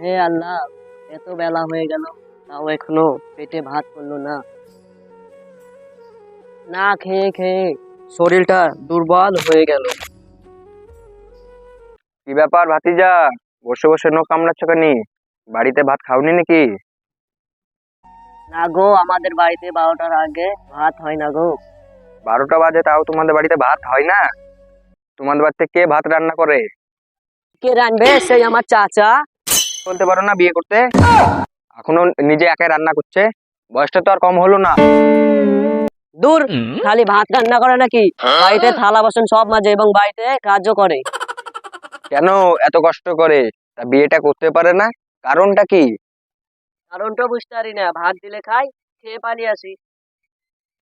হে আল্লাহ এত বেলা হয়ে গেল তাও এখনও পেটে ভাত পড়ল না। না খেয়ে খেয়ে শরীরটা দুর্বল হয়ে গেল। কি ব্যাপার ভাতিজা? বসে বসে নো কামড়াচ্ছ কেন? বাড়িতে ভাত খাওনি নাকি? না গো আমাদের বাড়িতে বারোটার আগে ভাত হয় না গো। বারোটা বাজে তাও তোমাদের বাড়িতে ভাত হয় না? তোমাদের বাড়িতে কে ভাত রান্না করে? কে রানবে? সেই আমার চাচা। বলতে পারো না বিয়ে করতে। এখনও নিজে একাই রান্না করছে। বয়সটা তো আর কম হলো না। দূর খালি ভাত রান্না করে নাকি? বাড়িতে থালা বাসন সব মাঝে এবং বাড়িতে কাজও করে। কেন এত কষ্ট করে? তা বিয়েটা করতে পারে না? কারণটা কি? কারণটা বুঝতে পারি না। ভাত দিলে খাই খেয়ে পালিয়ে আসি।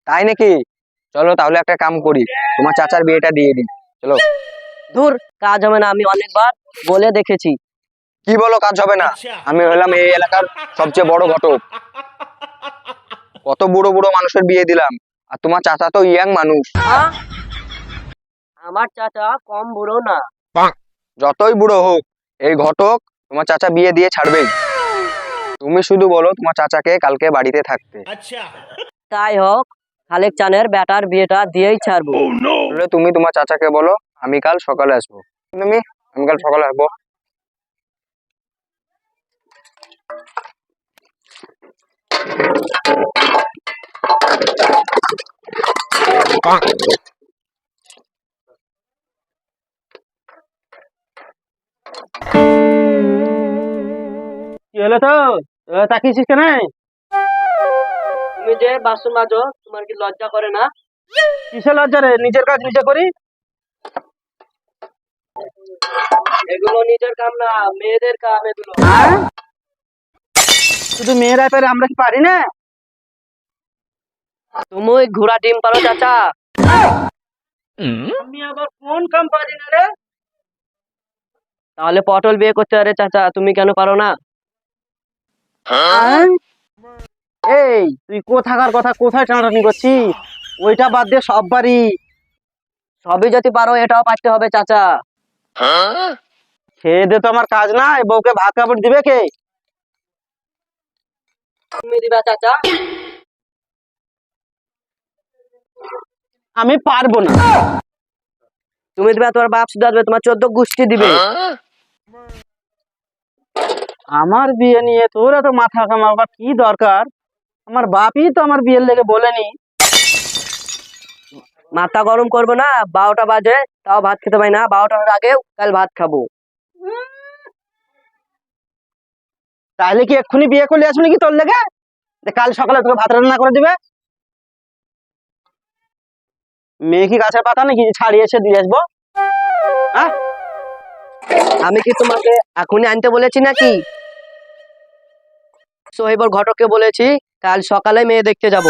তাই নাকি? চলো তাহলে একটা কাম করি। তোমার চাচার বিয়েটা দিয়ে দিই। চলো। দূর কাজ হবে না। আমি অনেকবার বলে দেখেছি। কি বলো কাজ হবে না। আমি হলাম এই এলাকার সবচেয়ে বড় ঘটক। কত বুড়ো বুড়ো মানুষের বিয়ে দিলাম আর তোমার চাচা তো ইয়াং মানুষ। আমার চাচা কম বুড়ো না। যতই বুড়ো হোক এই ঘটক তোমার চাচা বিয়ে দিয়ে ছাড়বেই। তুমি শুধু বলো তোমার চাচাকে কালকে বাড়িতে থাকতে। তাই হোক খালেক চানের বেটার বিয়েটা দিয়েই ছাড়বো। তাহলে তুমি তোমার চাচাকে বলো আমি কাল সকালে আসব। তুমি আমি কাল সকালে আসব। কি হলো তো? তাকিয়েছিস কেন? তুমি যে বাসন মাজো তোমার কি লজ্জা করে না? কিসে লজ্জা রে? নিজের কাজ নিজে করি? এগুলো নিজের কাম না মেয়েদের কাম এগুলো। হ্যাঁ? শুধু মেয়েরাই পারে আমরা কি পারি না? তুমি ঘোড়া ডিম পারো চাচা। আমি আবার কোন কাম পারি না রে? তাহলে পটল বিয়ে করতে পারে চাচা। তুমি কেন পারো না? হ্যাঁ? এই তুই কোথাকার কথা কোথায় টানাটানি করছিস? ওইটা বাদ দিয়ে সব বাড়ি। সবই যদি পারো এটাও পারতে হবে চাচা। খেয়ে দে তো আমার কাজ নাই বউকে ভাত কাপড় দিবে কে? তুমি দিবা চাচা। আমি পারব না। তুমি দিবা তোমার বাপ সুধারবে তোমার চোদ্দ গোষ্ঠী দিবে। আমার বিয়ে নিয়ে তোর এত মাথা কামাবার কি দরকার? আমার বাপই তো আমার বিয়ের লেগে বলেনি। মাথা গরম করব না বারোটা বাজে তাও ভাত খেতে পাই না বারোটার আগে কাল ভাত খাব। তাহলে কি এক্ষুনি বিয়ে করলে আসবি নাকি তোর লেগে? কাল সকালে তোকে ভাত রান্না করে দিবে। মেয়ে কি গাছের পাতা নাকি? ছাড়িয়ে এসে দিয়ে আসব। হ্যাঁ? আমি কি তোমাকে এখনই আনতে বলেছি নাকি? সোহেবর ঘটককে বলেছি, কাল সকালে মেয়ে দেখতে যাব।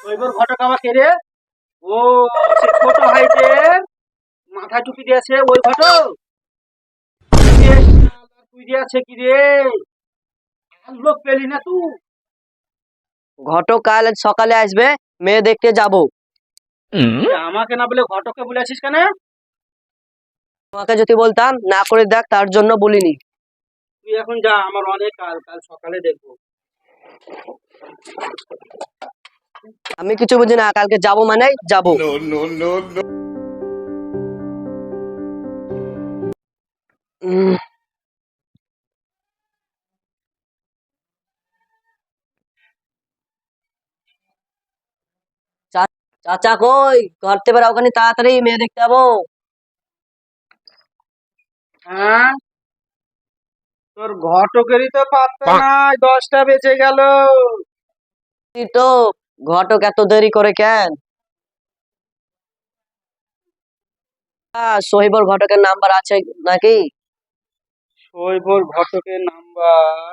শৈবর ঘটক আমার কে রে, ও সে ছোট হাইটের মাথা টুপি দিয়েছে, ওই ঘটক। তুই দিয়েছে কি রে? লোক পেলি না তুই। ঘটক কাল সকালে আসবে, মেয়ে দেখতে যাব। আমাকে না বলে ঘটককে বলেছিস কেন? তোমাকে যদি বলতাম না করে দেখ তার জন্য বলিনি। তুই এখন যা আমার অনেক কাল কাল সকালে দেখব। আমি কিছু বুঝি না কালকে যাব মানে যাব। চাচা কই? করতে পারো ওখানে তাড়াতাড়ি মেয়ে দেখতে যাব। হ্যাঁ? তোর ঘটকেরই তো পাত্তা নাই দশটা বেঁচে গেল। তো ঘটক এত দেরি করে কেন? সহিবর ঘটকের নাম্বার আছে নাকি? শৈবর ঘটকের নাম্বার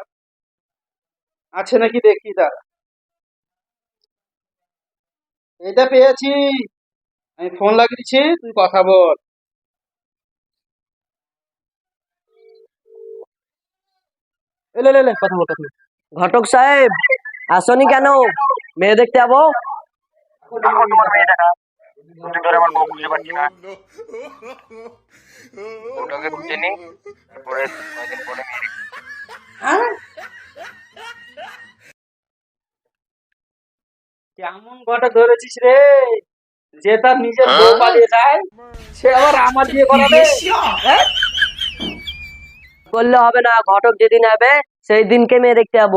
আছে নাকি? দেখি দাঁড়া। এটা পেয়েছি। আমি ফোন লাগিয়ে দিচ্ছি তুই কথা বল। এলে কথা বল কথা ঘটক সাহেব আসনি কেন? মেয়ে দেখতে যাব? ধরে আমার বউ বুঝতে পারছি না ওটাকে খুঁজে নি তারপরে কয়দিন পরে মেরে হ্যাঁ কেমন ঘটক ধরেছিস রে। যে তার নিজের বউ পালিয়ে যায় সে আবার আমার বিয়ে করাবে। হ্যাঁ? করলে হবে না ঘটক যেদিন হবে সেই দিনকে মেয়ে দেখতে যাব।